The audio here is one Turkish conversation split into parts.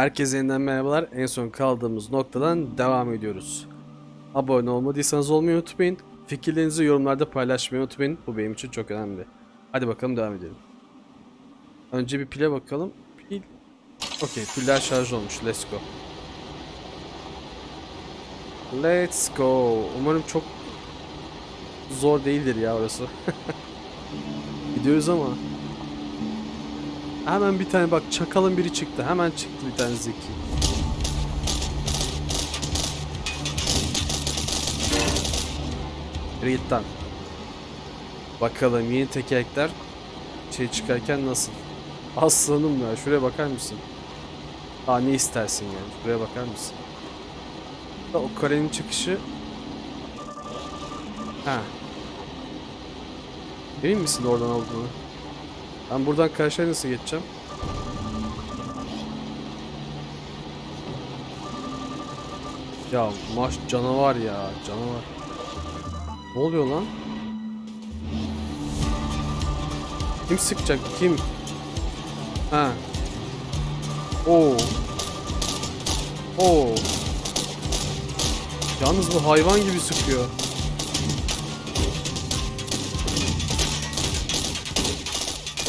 Herkese yeniden merhabalar. En son kaldığımız noktadan devam ediyoruz. Abone olmadıysanız olmayı unutmayın. Fikirlerinizi yorumlarda paylaşmayı unutmayın. Bu benim için çok önemli. Hadi bakalım devam edelim. Önce bir pile bakalım. Pil. Okey piller şarj olmuş. Let's go. Let's go. Umarım çok zor değildir ya orası. Gidiyoruz ama. Hemen bir tane bak çakalın biri çıktı. Hemen çıktı bir tane zeki. Reed'den. Bakalım yeni tekerlekler şey çıkarken nasıl? Aslanım ya şuraya bakar mısın? Aa ne istersin yani şuraya bakar mısın? O karenin çıkışı Ha. Emin misin oradan olduğunu? Ben buradan karşıya nasıl geçeceğim? Ya maş canavar ya canavar. Ne oluyor lan? Kim sıkacak kim? Ha. Oo. Oo. Yalnız bu hayvan gibi sıkıyor.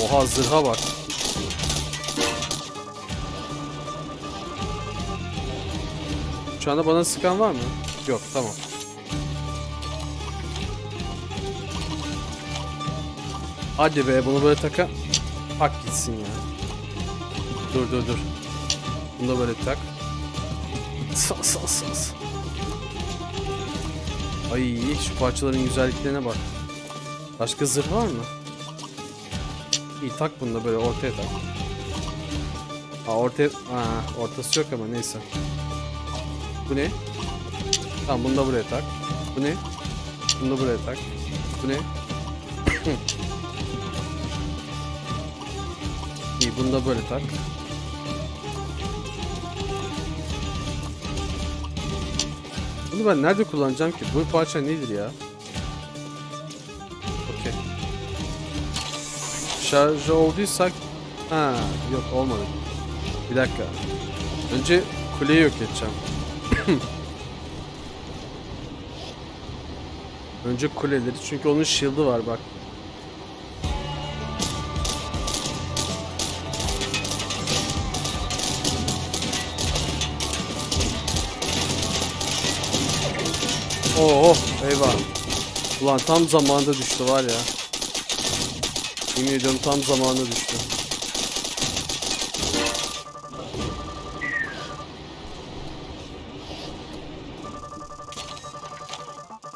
Oha zırha bak. Şu anda bana sıkan var mı? Yok tamam. Hadi be bunu böyle taka. Tak gitsin ya. Dur dur dur. Bunu da böyle tak. Sa sa sa sa. Ay şu parçaların güzelliklerine bak. Başka zırh var mı? İyi tak bunu da böyle ortaya tak. Aa ortaya... Aa, ortası yok ama neyse. Bu ne? Tamam bunu da buraya tak. Bu ne? Bunu da buraya tak. Bu ne? İyi bunu da böyle tak. Bunu ben nerede kullanacağım ki? Bu parça nedir ya? Şarj olduysak... Ha yok olmadı. Bir dakika. Önce kuleyi yok edeceğim. Önce kuleleri çünkü onun shield'ı var bak. Oo eyvah. Ulan tam zamanında düştü var ya. Yemin ediyorum tam zamanında düştü.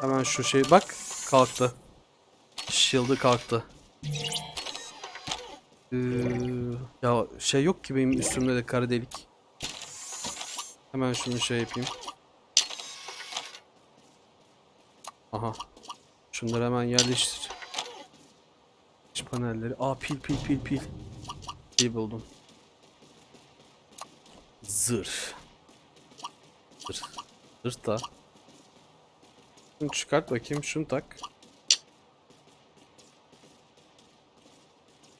Hemen şu şey bak kalktı. Shield'ı kalktı. Ee, ya şey yok ki benim üstümde de kara delik. Hemen şunu şey yapayım. Aha. Şunları hemen yerleştir. Şu panelleri. Aa pil pil pil pil. İyi buldum. Zırh. Zırh. Zırh da. Şunu çıkart bakayım. Şunu tak.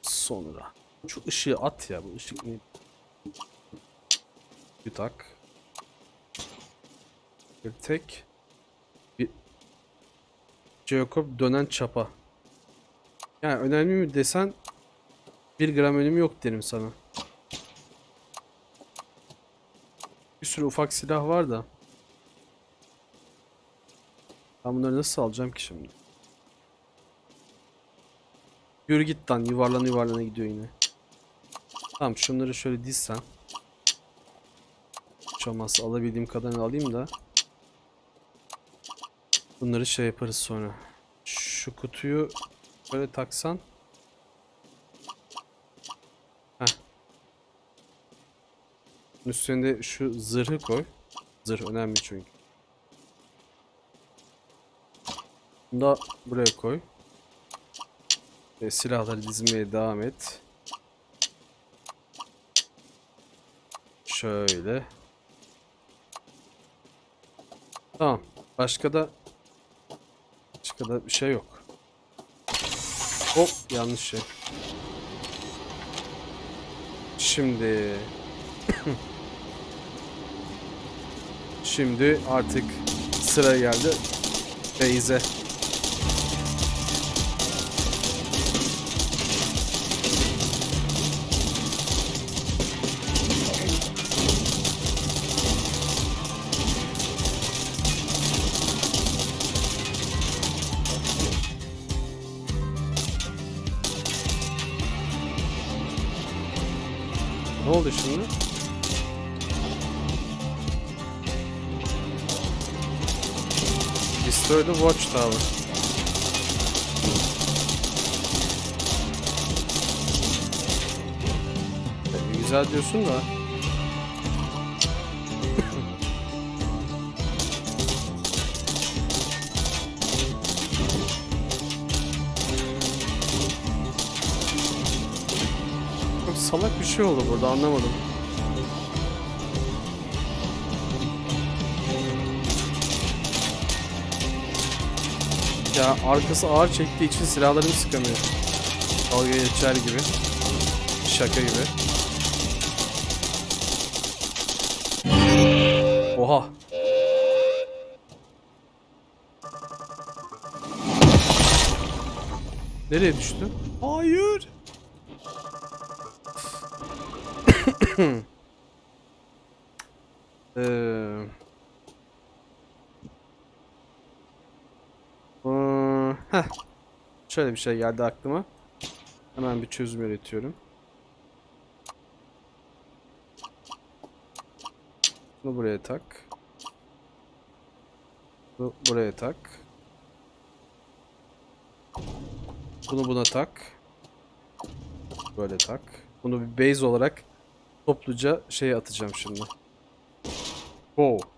Sonra. Şu ışığı at ya. Bu ışık ne? Bir tak. Bir tek. Bir Jacob dönen çapa. Yani önemli mi desen 1 gram önemi yok derim sana. Bir sürü ufak silah var da. Ben bunları nasıl alacağım ki şimdi? Yürü git lan yuvarlana yuvarlana gidiyor yine. Tamam şunları şöyle dizsen. Hiç olmazsa alabildiğim kadarını alayım da. Bunları şey yaparız sonra. Şu kutuyu böyle taksan. Heh. Üstünde şu zırhı koy. Zırh önemli çünkü. Bunu da buraya koy. Ve silahları dizmeye devam et. Şöyle. Tamam. Başka da Başka da bir şey yok. Hop yanlış şey. Şimdi Şimdi artık sıra geldi Beyze. Ne oldu şimdi? Destroy the watchtower. Güzel diyorsun da. Salak bir şey oldu burada anlamadım. Ya arkası ağır çektiği için silahlarını sıkamıyor. Dalga geçer gibi. Şaka gibi. Oha. Nereye düştü? Hayır. Eee... Ee, heh. Şöyle bir şey geldi aklıma. Hemen bir çözüm üretiyorum. Bunu buraya tak. Bunu buraya tak. Bunu buna tak. Böyle tak. Bunu bir base olarak topluca şeye atacağım şimdi. Wow.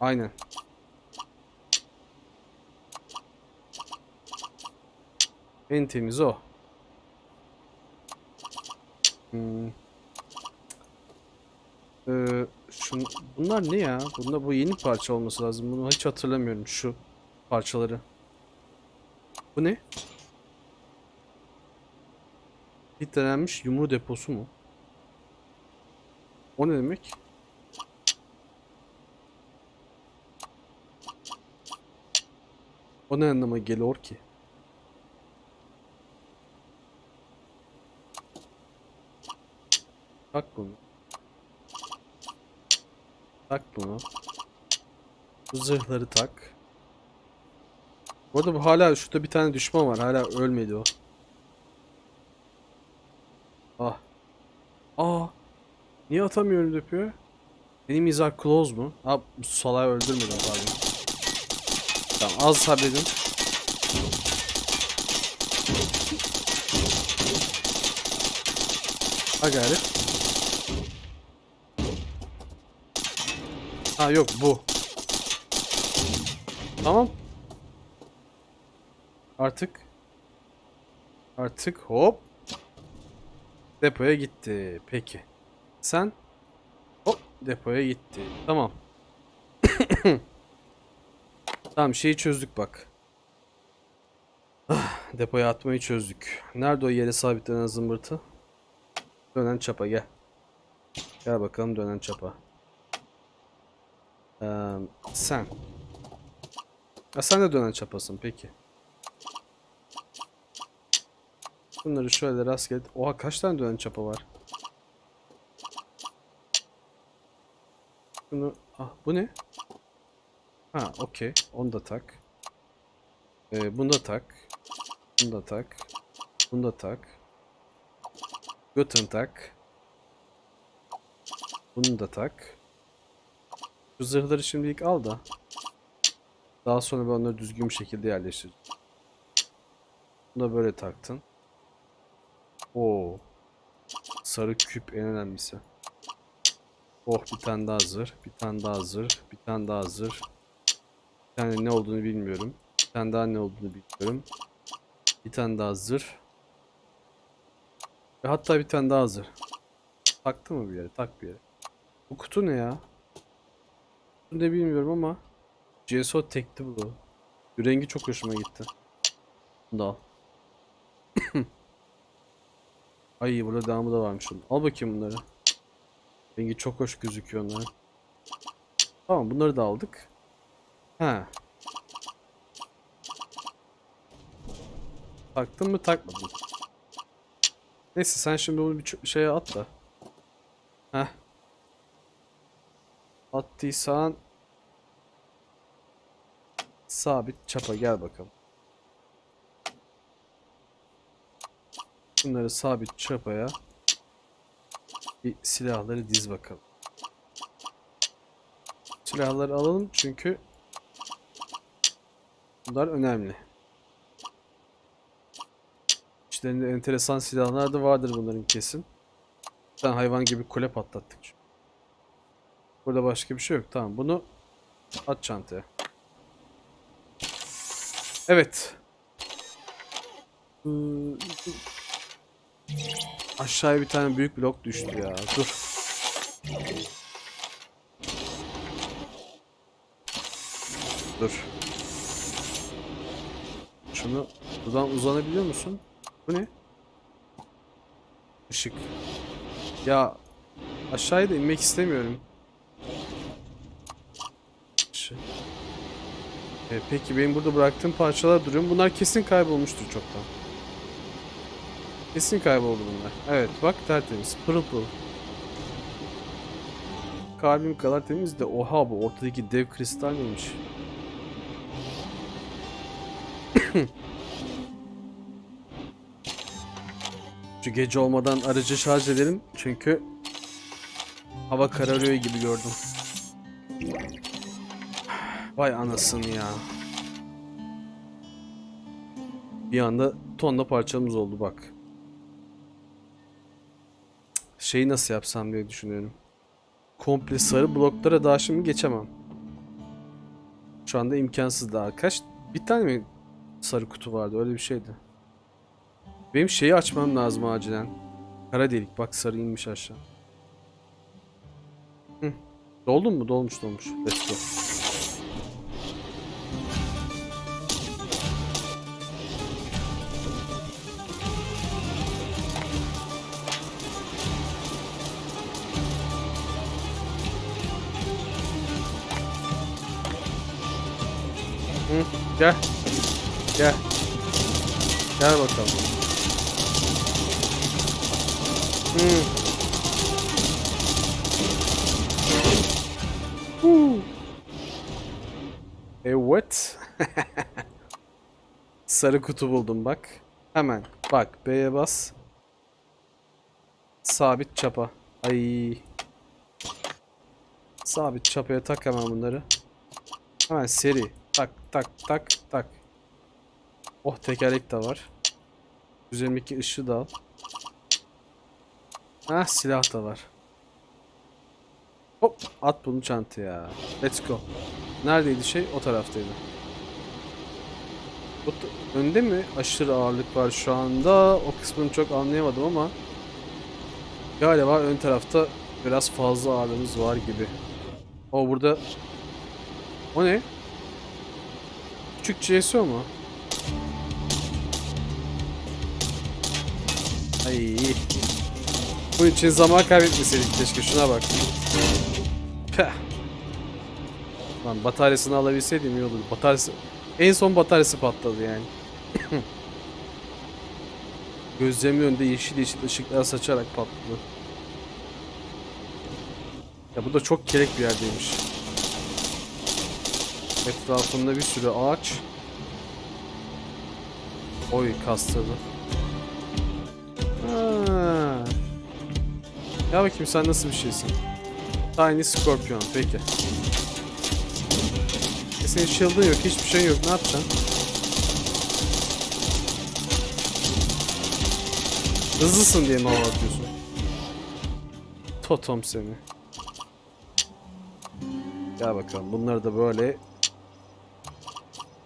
Aynen. En temiz o. Hmm. Ee, şun, bunlar ne ya? Bunda bu yeni parça olması lazım. Bunu hiç hatırlamıyorum şu parçaları. Bu ne? Filtrelenmiş yumru deposu mu? O ne demek? O ne anlama geliyor ki? Tak bunu. Tak bunu. Bu zırhları tak. Bu arada bu hala şurada bir tane düşman var. Hala ölmedi o. Ah. Aa. Niye atamıyorum yapıyor? Benim izar close mu? Ha bu salağı öldürmedim pardon. Tamam az sabredin. Ha gayret. Ha yok bu. Tamam. Artık. Artık hop. Depoya gitti. Peki. Sen hop depoya gitti. Tamam. Tamam şeyi çözdük bak. Ah, depoya atmayı çözdük. Nerede o yere sabitlenen zımbırtı? Dönen çapa gel. Gel bakalım dönen çapa. Ee, sen. Ya sen de dönen çapasın peki. Bunları şöyle rastgele... Oha kaç tane dönen çapa var? Bunu... Ah bu ne? Ha okey. Onu da tak. Ee, bunu da tak. Bunu da tak. Bunu da tak. Götün tak. Bunu da tak. Şu zırhları şimdilik al da. Daha sonra ben onları düzgün bir şekilde yerleştireceğim. Bunu da böyle taktın. Oo. Sarı küp en önemlisi. Oh bir tane daha zırh, bir tane daha zırh, bir tane daha zırh. Bir tane ne olduğunu bilmiyorum. Bir tane daha ne olduğunu bilmiyorum. Bir tane daha zırh. Ve hatta bir tane daha zırh. Taktı mı bir yere? Tak bir yere. Bu kutu ne ya? Kutu ne bilmiyorum ama CSO tekti. Bu rengi çok hoşuma gitti. Bunu da al. Ay burada devamı da varmış onun. Al bakayım bunları. Rengi çok hoş gözüküyor onların. Tamam bunları da aldık. Ha. Taktın mı takmadın. Neyse sen şimdi bunu bir şeye at da. Heh. Attıysan sabit çapa gel bakalım. Bunları sabit çapaya bir silahları diz bakalım. Silahları alalım çünkü bunlar önemli. İçlerinde enteresan silahlar da vardır bunların kesin. Sen hayvan gibi kule patlattık. Burada başka bir şey yok. Tamam bunu at çantaya. Evet. Hmm, Aşağıya bir tane büyük blok düştü ya. Dur. Dur. Şunu buradan uzanabiliyor musun? Bu ne? Işık. Ya aşağıya da inmek istemiyorum. E, peki benim burada bıraktığım parçalar duruyor? Bunlar kesin kaybolmuştur çoktan. Kesin kayboldu bunlar. Evet bak tertemiz. Pırıl pırıl. Kalbim kadar temiz de oha bu ortadaki dev kristal miymiş? Şu gece olmadan aracı şarj edelim çünkü hava kararıyor gibi gördüm. Vay anasını ya. Bir anda tonla parçamız oldu bak. Şeyi nasıl yapsam diye düşünüyorum. Komple sarı bloklara daha şimdi geçemem. Şu anda imkansız daha. Kaç? Bir tane mi sarı kutu vardı? Öyle bir şeydi. Benim şeyi açmam lazım acilen. Kara delik. Bak sarı inmiş aşağı. Hı. Doldun mu? Dolmuş dolmuş. Let's go. Hı, gel. Gel. Gel bakalım. Hı. Huu. Evet. Sarı kutu buldum bak. Hemen bak B'ye bas. Sabit çapa. Ay. Sabit çapaya tak hemen bunları. Hemen seri. Tak tak tak tak. Oh tekerlek de var. Üzerimdeki ışığı da al. Hah silah da var. Hop at bunu çantaya. Let's go. Neredeydi şey? O taraftaydı. O önde mi aşırı ağırlık var şu anda? O kısmını çok anlayamadım ama galiba ön tarafta biraz fazla ağırlığımız var gibi. O burada o ne? Küçük CSO mu? Ay. Bunun için zaman kaybetmeseydik keşke şuna bak. Peh. Lan bataryasını alabilseydim iyi olurdu. Bataryası en son bataryası patladı yani. Gözlerimin önünde yeşil yeşil ışıklar saçarak patladı. Ya bu da çok kelek bir yerdeymiş. Etrafında bir sürü ağaç. Oy kastırdı. Ya bakayım sen nasıl bir şeysin? Tiny Scorpion peki. E senin shield'ın yok hiçbir şey yok ne yapacaksın? Hızlısın diye mi hava atıyorsun? Totom seni. Gel bakalım bunları da böyle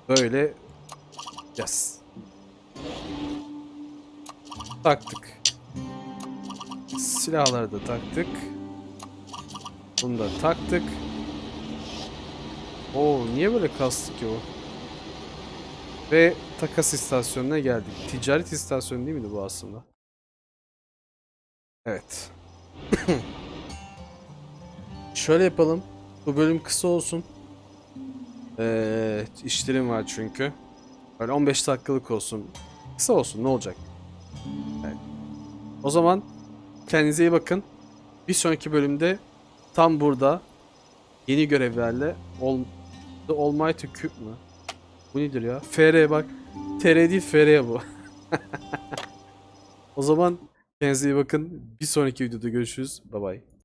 Böyle Yes Taktık Silahları da taktık Bunu da taktık Oo niye böyle kastı ki o Ve takas istasyonuna geldik. Ticaret istasyonu değil miydi bu aslında? Evet. Şöyle yapalım. Bu bölüm kısa olsun. Ee, işlerim var çünkü. Böyle 15 dakikalık olsun. Kısa olsun ne olacak? Evet. O zaman kendinize iyi bakın. Bir sonraki bölümde tam burada yeni görevlerle All, The Almighty Cube mü? Bu nedir ya? FR bak. TR değil FR bu. o zaman kendinize iyi bakın. Bir sonraki videoda görüşürüz. Bye bye.